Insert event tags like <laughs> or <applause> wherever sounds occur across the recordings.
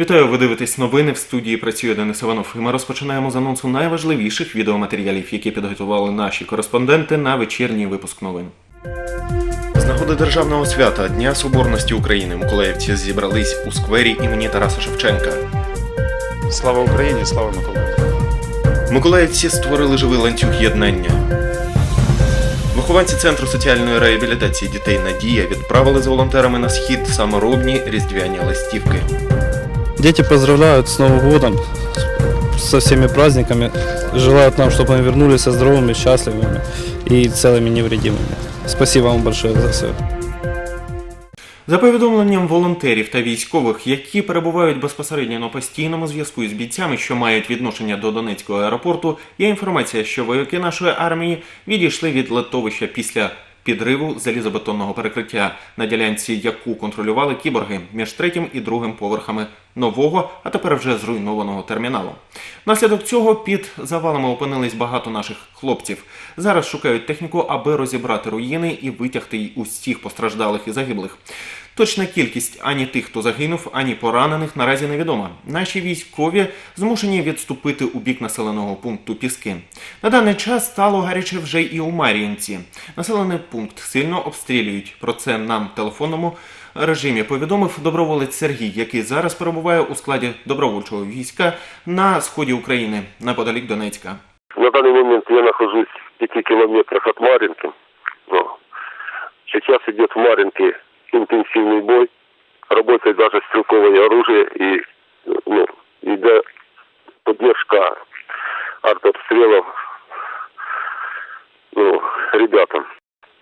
Вітаю, ви дивитесь новини. В студії працює Денис Іванов. І ми розпочинаємо з анонсу найважливіших відеоматеріалів, які підготували наші кореспонденти на вечірній випуск новин. З нагоди державного свята Дня Соборності України миколаївці зібрались у сквері імені Тараса Шевченка. Слава Україні, слава Миколаїву. Миколаївці створили живий ланцюг єднання. Вихованці центру соціальної реабілітації дітей Надія відправили з волонтерами на схід саморобні різдвяні листівки. Дети поздравляют с Новым годом, со всеми праздниками. Желают нам, чтобы мы вернулись здоровыми, счастливыми и целыми невредимыми. Спасибо вам большое за все. За повідомленням волонтерів та військових, які перебувають безпосередньо на постійному зв'язку із бійцями, що мають відношення до Донецького аеропорту, є інформація, що вояки нашої армії відійшли від летовища після підриву залізобетонного перекриття на ділянці, яку контролювали кіборги між третім і другим поверхами нового, а тепер вже зруйнованого терміналу. Внаслідок цього під завалами опинились багато наших хлопців. Зараз шукають техніку, аби розібрати руїни і витягти усіх постраждалих і загиблих. Точна кількість ані тих, хто загинув, ані поранених наразі невідома. Наші військові змушені відступити у бік населеного пункту Піски. На даний час стало гаряче вже і у Мар'їнці. Населений пункт сильно обстрілюють. Про це нам в телефонному режимі повідомив доброволець Сергій, який зараз перебуває у складі добровольчого війська на сході України неподалік Донецька. На данный момент я нахожусь в пяти километрах от Маринки. Но сейчас идет в Маринке интенсивный бой. Работает даже стрелковое оружие и ну, идет поддержка артобстрелов ну, ребятам.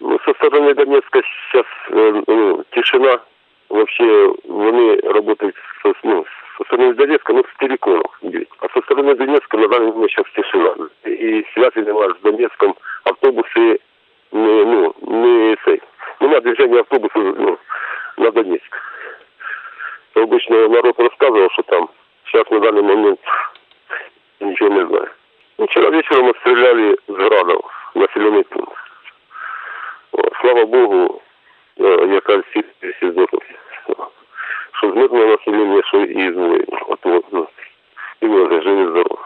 Ну, со стороны Донецка сейчас э, ну, тишина. Вообще, вони работают со, ну, со стороны Донецка, ну, с телекомов идет. А со стороны Донецка на данный момент сейчас тишина. И связи нема с Донецком. Автобусы не, ну, не цей. Нема движения автобусов ну, на Донецк. Обычно народ рассказывал, что там сейчас на данный момент ничего не знаю. Ну, Вчера вечером обстреляли с градов населенный пункт. О, Слава Богу, е, яка всі всі здохли. Що з мирного населення, що і з воїнів. От, от, ну, і ми вже живі здорові.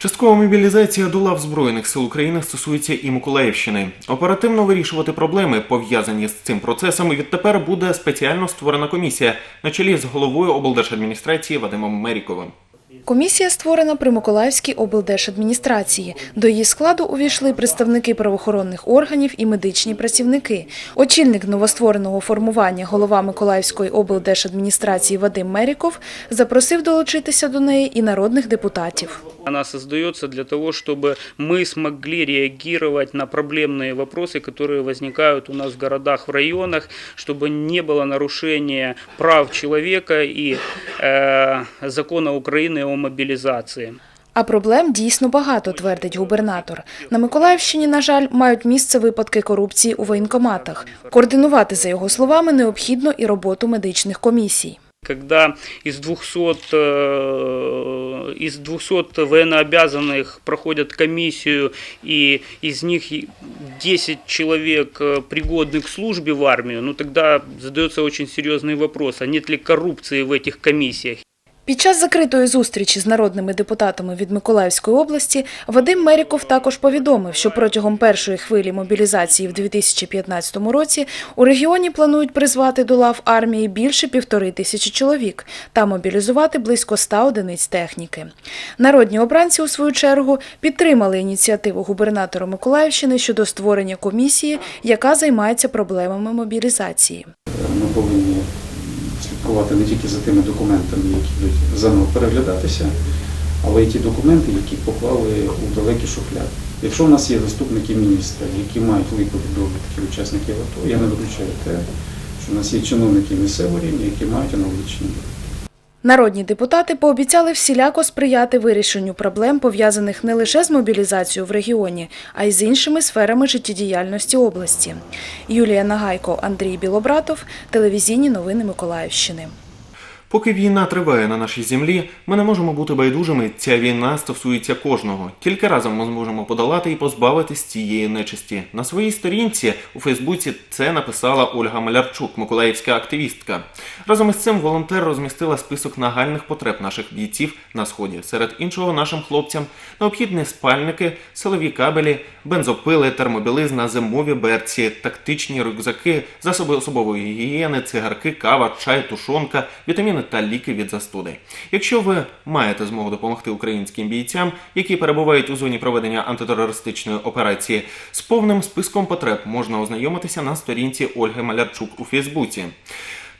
Часткова мобілізація до лав Збройних сил України стосується і Миколаївщини. Оперативно вирішувати проблеми, пов'язані з цим процесом, відтепер буде спеціально створена комісія на чолі з головою облдержадміністрації Вадимом Меріковим. Комісія створена при Миколаївській облдержадміністрації. До її складу увійшли представники правоохоронних органів і медичні працівники. Очільник новоствореного формування голова Миколаївської облдержадміністрації Вадим Меріков запросив долучитися до неї і народних депутатів. Она создается для того, чтобы мы смогли реагировать на проблемные вопросы, которые возникают у нас в городах, в районах, чтобы не было нарушения прав человека и э, закона Украины о мобилизации. А проблем дійсно багато, твердить губернатор. На Миколаївщині, на жаль, мають місце випадки корупції у воєнкоматах. Координувати, за його словами, необхідно і роботу медичних комісій. Когда из 200, э, из 200 военнообязанных проходят комиссию, и из них и 10 человек э, пригодны к службе в армию, ну тогда задается очень серьезный вопрос, а нет ли коррупции в этих комиссиях? Під час закритої зустрічі з народними депутатами від Миколаївської області Вадим Меріков також повідомив, що протягом першої хвилі мобілізації в 2015 році у регіоні планують призвати до лав армії більше півтори тисячі чоловік та мобілізувати близько ста одиниць техніки. Народні обранці, у свою чергу, підтримали ініціативу губернатора Миколаївщини щодо створення комісії, яка займається проблемами мобілізації. Ми повинні слідкувати не тільки за тими документами, які будуть заново переглядатися, але й ті документи, які поклали у далекі шухляди. Якщо в нас є заступники міністра, які мають липові довідки учасників АТО, я не виключаю те, що в нас є чиновники місцевого рівня, які мають аналогічні довідки. Народні депутати пообіцяли всіляко сприяти вирішенню проблем, пов'язаних не лише з мобілізацією в регіоні, а й з іншими сферами життєдіяльності області. Юлія Нагайко, Андрій Білобратов, телевізійні новини Миколаївщини. Поки війна триває на нашій землі, ми не можемо бути байдужими. Ця війна стосується кожного. Тільки разом ми зможемо подолати і позбавитись цієї нечисті. На своїй сторінці у Фейсбуці це написала Ольга Малярчук, миколаївська активістка. Разом із цим волонтер розмістила список нагальних потреб наших бійців на сході. Серед іншого, нашим хлопцям необхідні спальники, силові кабелі, бензопили, термобілизна, зимові берці, тактичні рюкзаки, засоби особової гігієни, цигарки, кава, чай, тушонка, вітаміни та ліки від застуди. Якщо ви маєте змогу допомогти українським бійцям, які перебувають у зоні проведення антитерористичної операції, з повним списком потреб можна ознайомитися на сторінці Ольги Малярчук у Фейсбуці.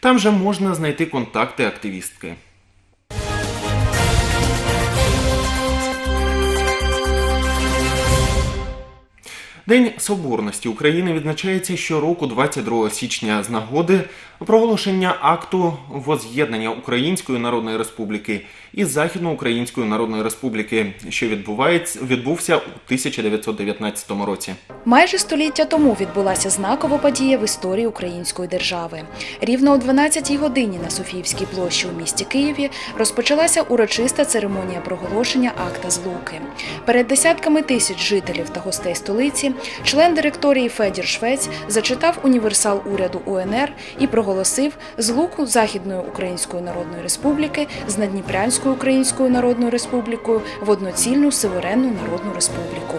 Там же можна знайти контакти активістки. День Соборності України відзначається щороку 22 січня з нагоди проголошення акту воз'єднання Української Народної Республіки і Західноукраїнської Народної Республіки, що відбувається відбувся у 1919 році. Майже століття тому відбулася знакова подія в історії української держави. Рівно о 12-й годині на Софіївській площі у місті Києві розпочалася урочиста церемонія проголошення акта злуки. Перед десятками тисяч жителів та гостей столиці член директорії Федір Швець зачитав універсал уряду УНР і проголосив злуку Західної Української Народної Республіки з Надніпрянською Українською Народною Республікою в одноцільну суверенну народну республіку.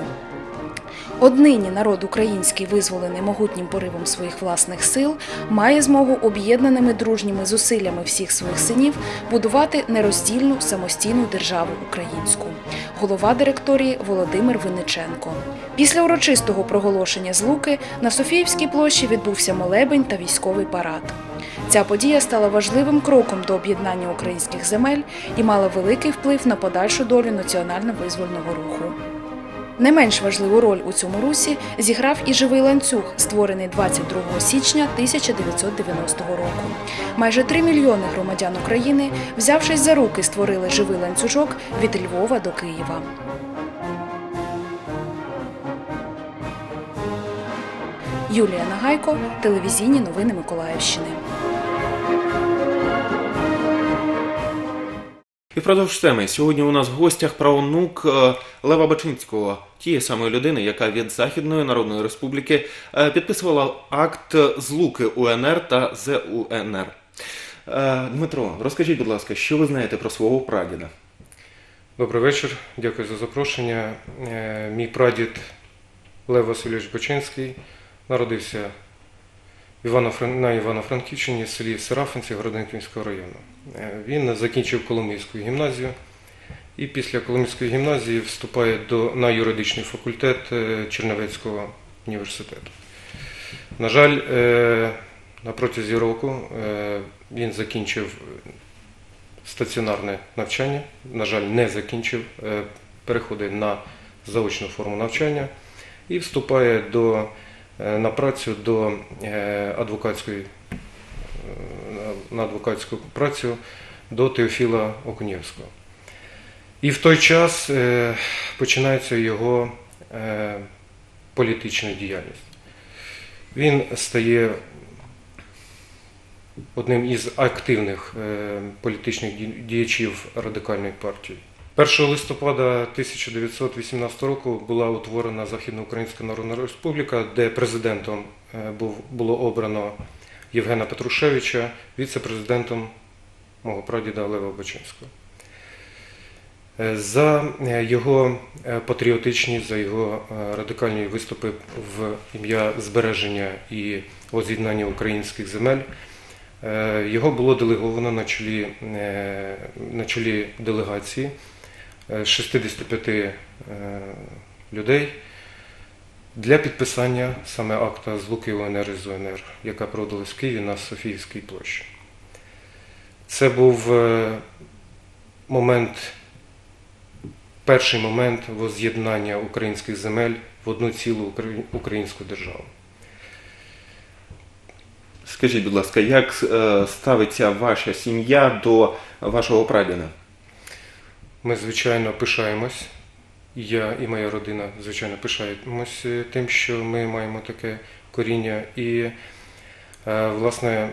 Однині народ український, визволений могутнім поривом своїх власних сил, має змогу об'єднаними дружніми зусиллями всіх своїх синів будувати нероздільну самостійну державу українську. Голова директорії Володимир Винниченко. Після урочистого проголошення злуки на Софіївській площі відбувся молебень та військовий парад. Ця подія стала важливим кроком до об'єднання українських земель і мала великий вплив на подальшу долю національно-визвольного руху. Не менш важливу роль у цьому русі зіграв і живий ланцюг, створений 22 січня 1990 року. Майже 3 мільйони громадян України, взявшись за руки, створили живий ланцюжок від Львова до Києва. Юлія Нагайко, телевізійні новини Миколаївщини. І впродовж теми сьогодні у нас в гостях правонук е, Лева Бачинського, тієї самої людини, яка від Західної Народної Республіки е, підписувала акт злуки УНР та ЗУНР. Е, Дмитро, розкажіть, будь ласка, що ви знаєте про свого прадіда? Добрий вечір, дякую за запрошення. Мій прадід Лев Васильович Бочинський народився на Івано-Франківщині, селі Серафинці Городенківського району. Е, Він закінчив Коломийську гімназію і після Коломийської гімназії вступає до, на юридичний факультет е, Чернівецького університету. На жаль, е, на протязі року він закінчив стаціонарне навчання. На жаль, не закінчив, переходить на заочну форму навчання і вступає до, на працю до е, адвокатської е, на адвокатську працю до Теофіла Окунєвського. І в той час е, починається його е, політична діяльність. Він стає одним із активних е, політичних діячів радикальної партії. 1 листопада 1918 року була утворена Західноукраїнська Народна Республіка, де президентом е, було обрано Євгена Петрушевича, віце-президентом мого прадіда Лева Бачинського. Е, За е, його патріотичні, за його радикальні виступи в ім'я збереження і воз'єднання українських земель Його було делеговано на чолі, на чолі делегації з 65 е, людей для підписання саме акта злуки УНР із УНР, яка проводилась в Києві на Софіївській площі. Це був е, момент, перший момент воз'єднання українських земель в одну цілу українську державу. Скажіть, будь ласка, як е, ставиться ваша сім'я до вашого прадіда? Ми, звичайно, пишаємось. Я і моя родина, звичайно, пишаємось е, тим, що ми маємо таке коріння. І, е, власне,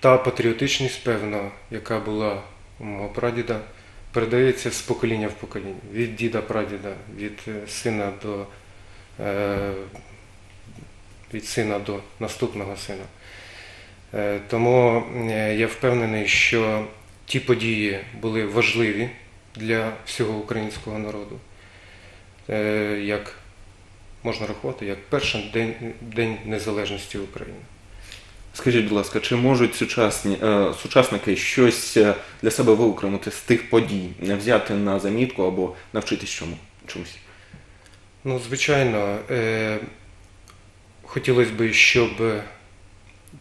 та патріотичність, певна, яка була у мого прадіда, передається з покоління в покоління, від діда прадіда, від е, сина до, від сина до наступного сина. Тому я впевнений, що ті події були важливі для всього українського народу, Е, як можна рахувати, як перший день, день незалежності України. Скажіть, будь ласка, чи можуть сучасні е, сучасники щось е, для себе виокремити з тих подій, взяти на замітку або навчитись чому чомусь? Ну, звичайно, е, хотілося б, щоб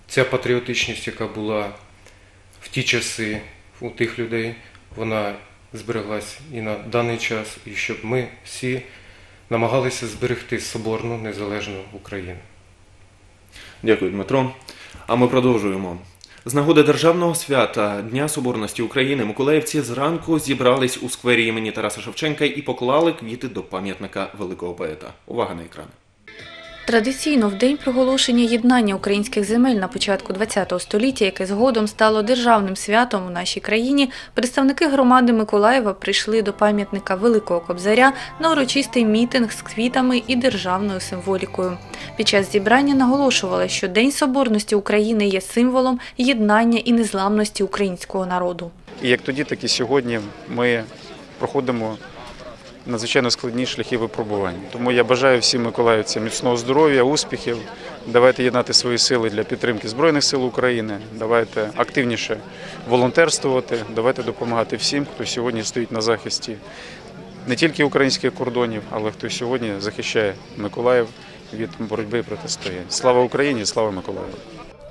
ця патріотичність, яка була в ті часи у тих людей, вона збереглась і на даний час, і щоб ми всі намагалися зберегти соборну незалежну Україну. Дякую, Дмитро. А ми продовжуємо. З нагоди державного свята Дня Соборності України миколаївці зранку зібрались у сквері імені Тараса Шевченка і поклали квіти до пам'ятника великого поета. Увага на екрани. Традиційно в день проголошення єднання українських земель на початку ХХ століття, яке згодом стало державним святом у нашій країні, представники громади Миколаєва прийшли до пам'ятника Великого Кобзаря на урочистий мітинг з квітами і державною символікою. Під час зібрання наголошували, що День Соборності України є символом єднання і незламності українського народу. Як тоді, так і сьогодні ми проходимо надзвичайно складні шляхи випробувань. Тому я бажаю всім миколаївцям міцного здоров'я, успіхів. Давайте єднати свої сили для підтримки Збройних сил України. Давайте активніше волонтерствувати, давайте допомагати всім, хто сьогодні стоїть на захисті не тільки українських кордонів, але хто сьогодні захищає Миколаїв від боротьби і протистоянь. Слава Україні, слава Миколаєву!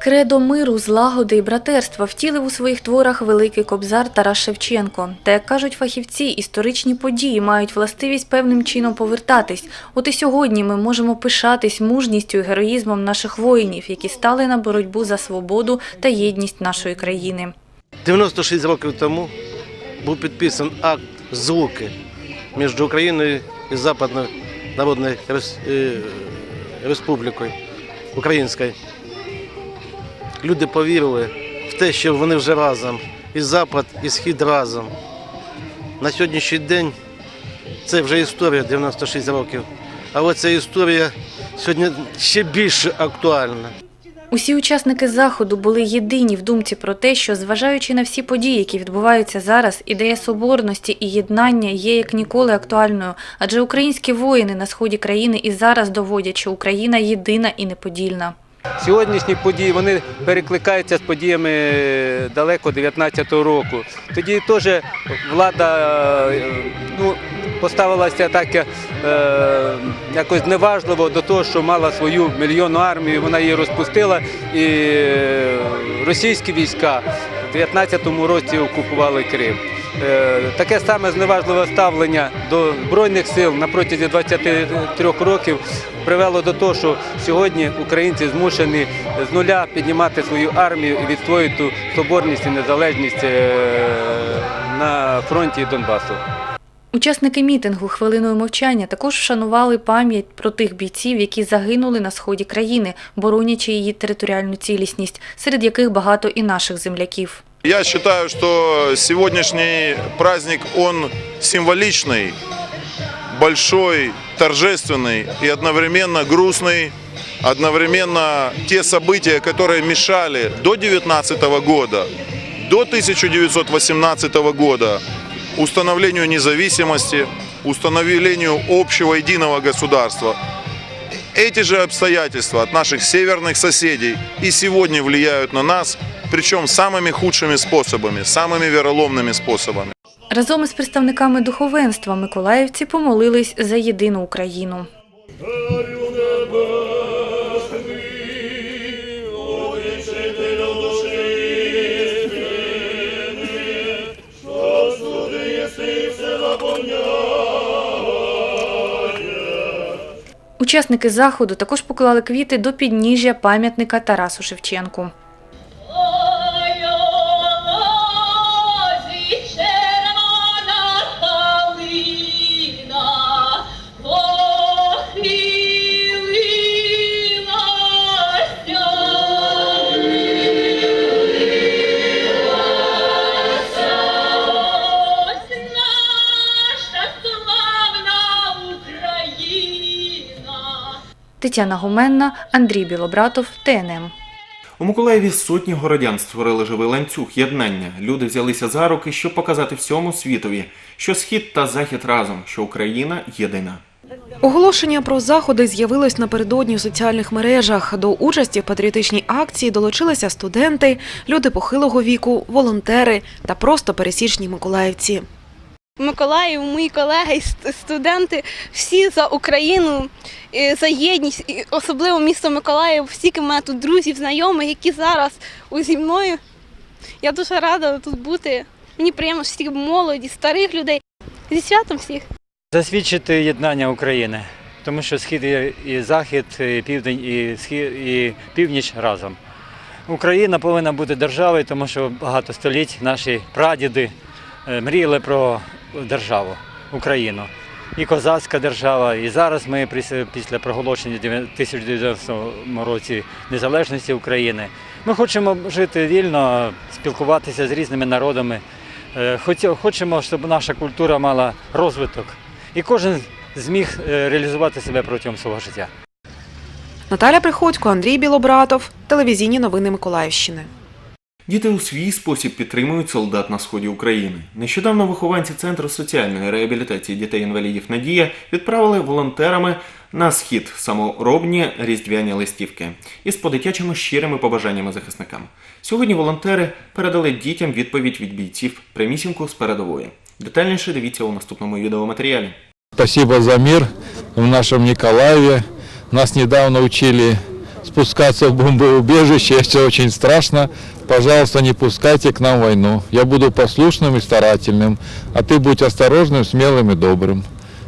Кредо миру, злагоди і братерства втілив у своїх творах великий кобзар Тарас Шевченко. Та як кажуть фахівці, історичні події мають властивість певним чином повертатись. От і сьогодні ми можемо пишатись мужністю і героїзмом наших воїнів, які стали на боротьбу за свободу та єдність нашої країни. 96 років тому був підписаний акт злуки між Україною і Западною Народною е, Республікою Українською. Люди повірили в те, що вони вже разом, і Запад, і Схід разом. На сьогоднішній день це вже історія 96 років. Але ця історія сьогодні ще більше актуальна. Усі учасники заходу були єдині в думці про те, що, зважаючи на всі події, які відбуваються зараз, ідея соборності і єднання є як ніколи актуальною, адже українські воїни на сході країни і зараз доводять, що Україна єдина і неподільна. Сьогоднішні події вони перекликаються з подіями далеко 19-го року. Тоді теж влада е, ну, поставилася так е, якось неважливо до того, що мала свою мільйонну армію, вона її розпустила, і е, російські війська в 19-му році окупували Крим. Е, Таке саме зневажливе ставлення до Збройних сил на протязі 23 років привело до того, що сьогодні українці змушені з нуля піднімати свою армію і відстоювати соборність і незалежність е, на фронті Донбасу. Учасники мітингу хвилиною мовчання також вшанували пам'ять про тих бійців, які загинули на сході країни, боронячи її територіальну цілісність, серед яких багато і наших земляків. Я считаю, что сегодняшний праздник, он символичный, большой, торжественный и одновременно грустный, одновременно те события, которые мешали до 19 года, до 1918 года установлению независимости, установлению общего единого государства. Эти же обстоятельства от наших северных соседей и сегодня влияют на нас, причем самыми худшими способами, самыми вероломными способами. Разом із представниками духовенства миколаївці помолились за єдину Україну. Учасники заходу також поклали квіти до підніжжя пам'ятника Тарасу Шевченку. Тетяна Гуменна, Андрій Білобратов, ТНМ. У Миколаєві сотні городян створили живий ланцюг єднання. Люди взялися за руки, щоб показати всьому світові, що схід та захід разом, що Україна єдина. Оголошення про заходи з'явилось напередодні у соціальних мережах. До участі в патріотичній акції долучилися студенти, люди похилого віку, волонтери та просто пересічні миколаївці. Миколаїв, мої колеги, студенти, всі за Україну, за єдність, і особливо місто Миколаїв, стільки в мене тут друзів, знайомих, які зараз зі мною. Я дуже рада тут бути. Мені приємно, що стільки молоді, старих людей. Зі святом всіх. засвідчити єднання України, тому що схід і- і захід, і південь, і схід і північ разом. Україна повинна бути державою, тому що багато століть наші прадіди е, мріяли про державу Україну. І козацька держава, і зараз ми після проголошення в 1990 році незалежності України. Ми хочемо жити вільно, спілкуватися з різними народами. Е, Хочемо, щоб наша культура мала розвиток, і кожен зміг е, реалізувати себе протягом свого життя. Наталя Приходько, Андрій Білобратов, телевізійні новини Миколаївщини. Діти у свій спосіб підтримують солдат на сході України. Нещодавно вихованці Центру соціальної реабілітації дітей-інвалідів Надія відправили волонтерами на схід саморобні різдвяні листівки із по-дитячому щирими побажаннями захисникам. Сьогодні волонтери передали дітям відповідь від бійців прямісінько з передової. Детальніше дивіться у наступному відеоматеріалі. Спасибо за мир в нашем Николаеве. Нас недавно учили спускаться в бомбоубежище, это очень страшно. Пожалуйста, не пускайте к нам войну. Я буду послушным и старательным, а ты будь осторожным, смелым и добрым.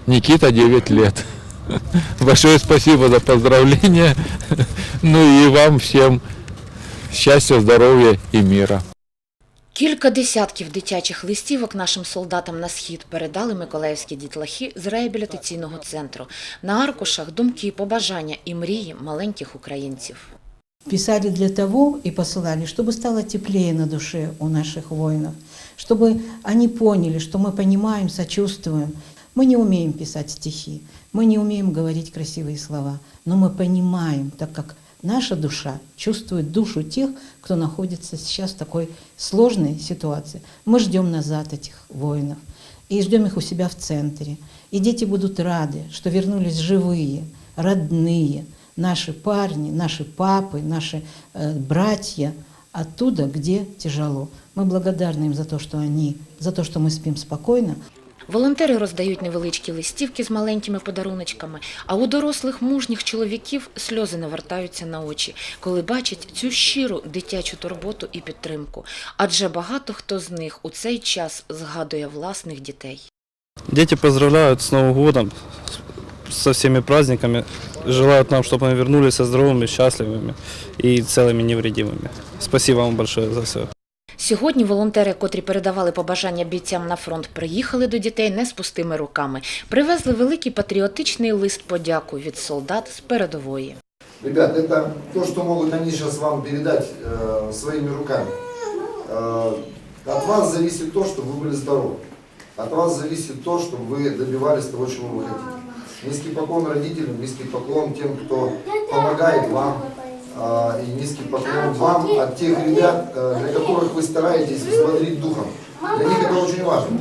Никита, 9 лет. <laughs> Большое спасибо за поздравления. <laughs> Ну и вам всем счастья, здоровья и мира. Кілька десятків дитячих листівок нашим солдатам на схід передали миколаївські дітлахи з реабілітаційного центру. На аркушах думки, побажання і мрії маленьких українців. Писали для того и посылали, чтобы стало теплее на душе у наших воинов, чтобы они поняли, что мы понимаем, сочувствуем. Мы не умеем писать стихи, мы не умеем говорить красивые слова, но мы понимаем, так как Наша душа чувствует душу тех, кто находится сейчас в такой сложной ситуации. Мы ждем назад этих воинов и ждем их у себя в центре. И дети будут рады, что вернулись живые, родные, наши парни, наши папы, наши э, братья оттуда, где тяжело. Мы благодарны им за то, что они, за то, что мы спим спокойно, Волонтери роздають невеличкі листівки з маленькими подаруночками, а у дорослих мужніх чоловіків сльози навертаються на очі, коли бачать цю щиру дитячу турботу і підтримку. Адже багато хто з них у цей час згадує власних дітей. Дети поздравляют с Новым годом, со всеми праздниками. Желают нам, чтобы мы вернулись здоровыми, счастливыми и целыми невредимыми. Спасибо вам большое за все. Сьогодні волонтери, котрі передавали побажання бійцям на фронт, приїхали до дітей не з пустими руками. Привезли великий патріотичний лист подяку від солдат з передової. Ребят, это то, что могут они сейчас вам передать э, своими руками. Э, от вас зависит то, чтобы вы были здоровы. От вас зависит то, чтобы вы добивались того, чего вы хотите. Низкий поклон родителям, низкий поклон тем, кто помогает вам. э, и низкий поклон вам от тех ребят, э, для которых вы стараетесь взбодрить духом. Для них это очень важно.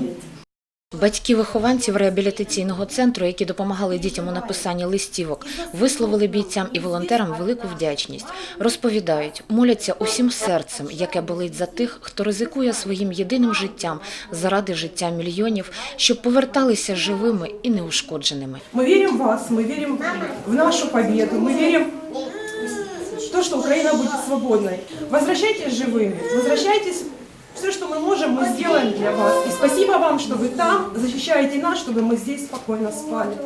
Батьки вихованців реабілітаційного центру, які допомагали дітям у написанні листівок, висловили бійцям і волонтерам велику вдячність. Розповідають, моляться усім серцем, яке болить за тих, хто ризикує своїм єдиним життям заради життя мільйонів, щоб поверталися живими і неушкодженими. Мы верим в вас, мы верим в нашу победу, мы верим в то, что Украина будет свободной. Возвращайтесь живыми, возвращайтесь. Все, что мы можем, мы сделаем для вас. И спасибо вам, что вы там защищаете нас, чтобы мы здесь спокойно спали.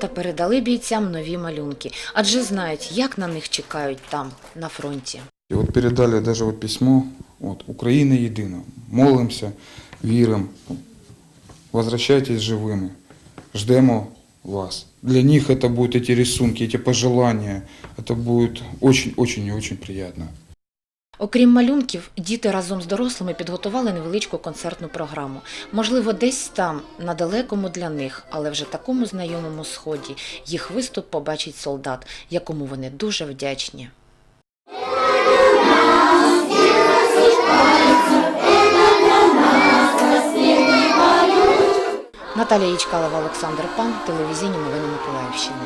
Та передали бійцям нові малюнки, адже знають, як на них чекають там, на фронті. И вот передали даже вот письмо, вот, Украина едина, молимся, віримо, возвращайтесь живыми, ждемо вас. Для них это будут эти рисунки, эти пожелания, это будет очень-очень и очень приятно. Окрім малюнків, діти разом з дорослими підготували невеличку концертну програму. Можливо, десь там, на далекому для них, але вже такому знайомому сході, їх виступ побачить солдат, якому вони дуже вдячні. Наталія Ічкалова, Олександр Пан, телевізійні новини Миколаївщини.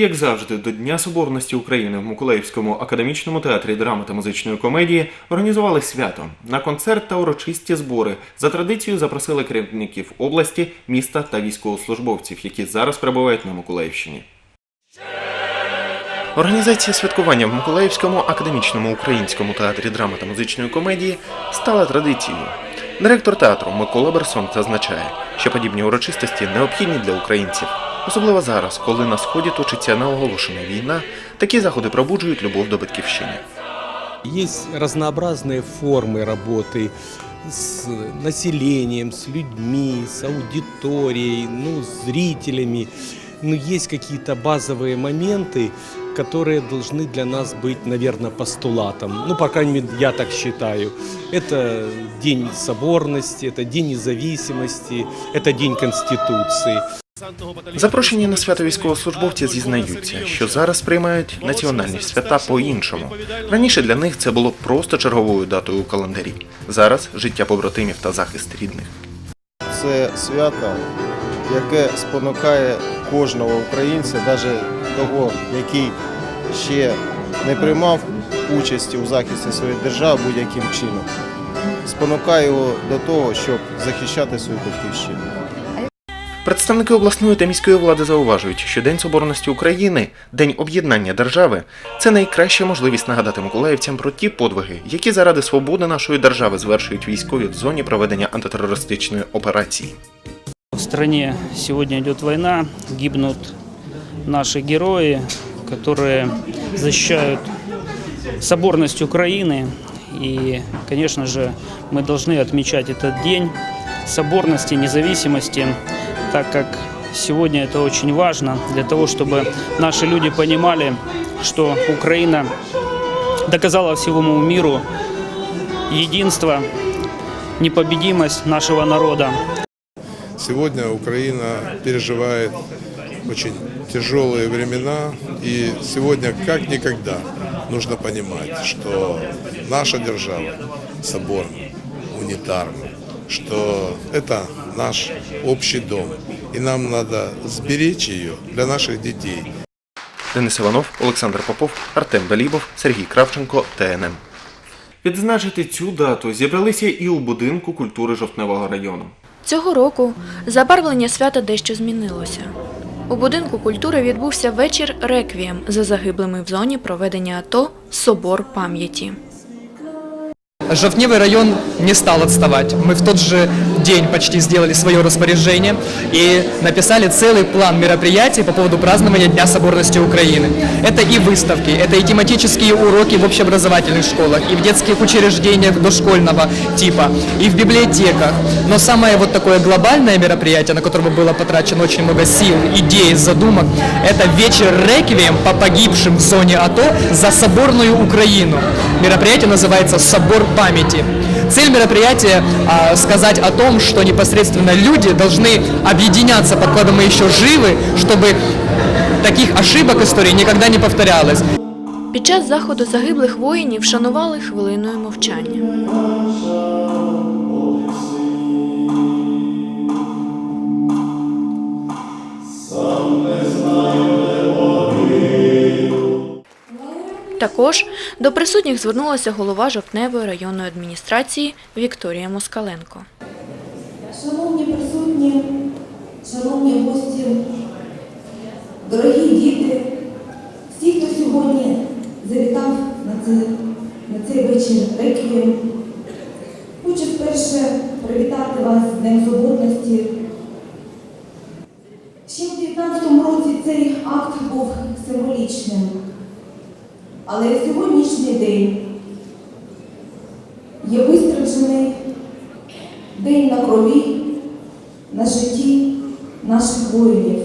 Як завжди, до Дня Соборності України в Миколаївському академічному театрі драми та музичної комедії організували свято. На концерт та урочисті збори за традицією запросили керівників області, міста та військовослужбовців, які зараз перебувають на Миколаївщині. Організація святкування в Миколаївському академічному українському театрі драми та музичної комедії стала традицією. Директор театру Микола Берсон зазначає, що подібні урочистості необхідні для українців. Особливо зараз, коли на сході точиться неоголошена війна, такі заходи пробуджують любов до батьківщини. Есть разнообразные формы работы с населением, с людьми, с аудиторией, ну, с зрителями. Но есть какие-то базовые моменты, которые должны для нас быть, наверное, постулатом. Ну, по крайней мере, я так считаю. Это День соборности, это День независимости, это День Конституции. Запрошені на свято військовослужбовці зізнаються, що зараз сприймають національні свята по-іншому. Раніше для них це було просто черговою датою у календарі. Зараз життя побратимів та захист рідних. Це свято, яке спонукає кожного українця, навіть того, який ще не приймав участі у захисті своєї держави будь-яким чином. Спонукає його до того, щоб захищати свою батьківщину. Представники обласної та міської влади зауважують, що День Соборності України, День об'єднання держави це найкраща можливість нагадати миколаївцям про ті подвиги, які заради свободи нашої держави звершують військові в зоні проведення антитерористичної операції. В стране сегодня идет война, гибнут наши герои, которые защищают соборность Украины. И, конечно же, мы должны отмечать этот день соборности, независимости, так как сегодня это очень важно для того, чтобы наши люди понимали, что Украина доказала всему миру единство, непобедимость нашего народа. Сегодня Украина переживает очень тяжелые времена, и сегодня как никогда нужно понимать, что наша держава соборна, унитарна, что это наш общий дом, и нам надо сберечь ее для наших детей. Денис Іванов, Олександр Попов, Артем Далібов, Сергій Кравченко, ТНМ. Відзначити цю дату зібралися і у будинку культури Жовтневого району. Цього року забарвлення свята дещо змінилося. У будинку культури відбувся вечір реквієм за загиблими в зоні проведення АТО Собор пам'яті. Жовтневый район не стал отставать. Мы в тот же день почти сделали свое распоряжение и написали целый план мероприятий по поводу празднования Дня соборности Украины. Это и выставки, это и тематические уроки в общеобразовательных школах, и в детских учреждениях дошкольного типа, и в библиотеках. Но самое вот такое глобальное мероприятие, на которое было потрачено очень много сил, идей, задумок, это вечер реквием по погибшим в зоне АТО за соборную Украину. Мероприятие называется «Собор памяти». Цель мероприятия а, сказать о том, что непосредственно люди должны объединяться, покуда мы еще живы, чтобы таких ошибок истории никогда не повторялось. Під час заходу загиблих воїнів вшанували хвилиною мовчання. Також до присутніх звернулася голова Жовтневої районної адміністрації Вікторія Москаленко. Шановні присутні, шановні гості, дорогі діти, всі, хто сьогодні завітав на цей, на цей вечір реквієм, хочу спершу привітати вас з Днем Соборності. цей акт був символічним. Але сьогоднішній день є вистражений день на крові, на житті наших воїнів.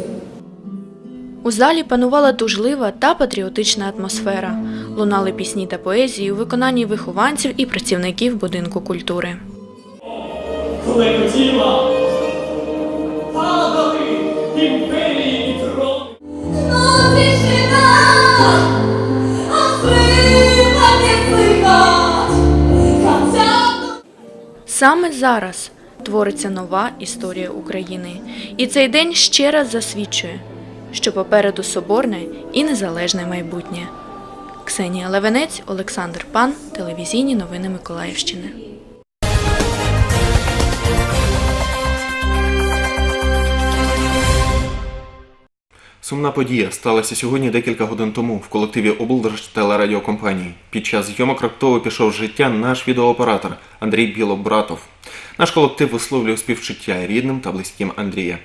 У залі панувала тужлива та патріотична атмосфера. Лунали пісні та поезії у виконанні вихованців і працівників будинку культури. Летіла Саме зараз твориться нова історія України. І цей день ще раз засвідчує, що попереду соборне і незалежне майбутнє. Ксенія Левенець, Олександр Пан, телевізійні новини Миколаївщини. Сумна подія сталася сьогодні декілька годин тому в колективі облдержтелерадіокомпанії. Під час зйомок раптово пішов з життя наш відеооператор Андрій Білобратов. Наш колектив висловлює співчуття рідним та близьким Андрія.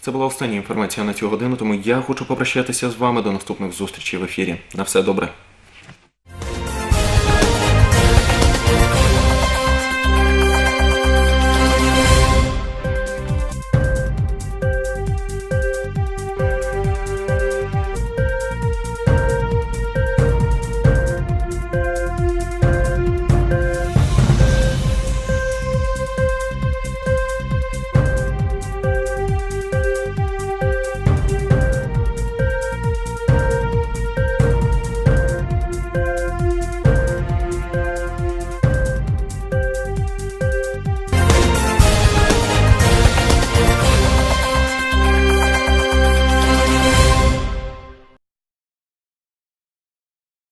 Це була остання інформація на цю годину, тому я хочу попрощатися з вами до наступних зустрічей в ефірі. На все добре.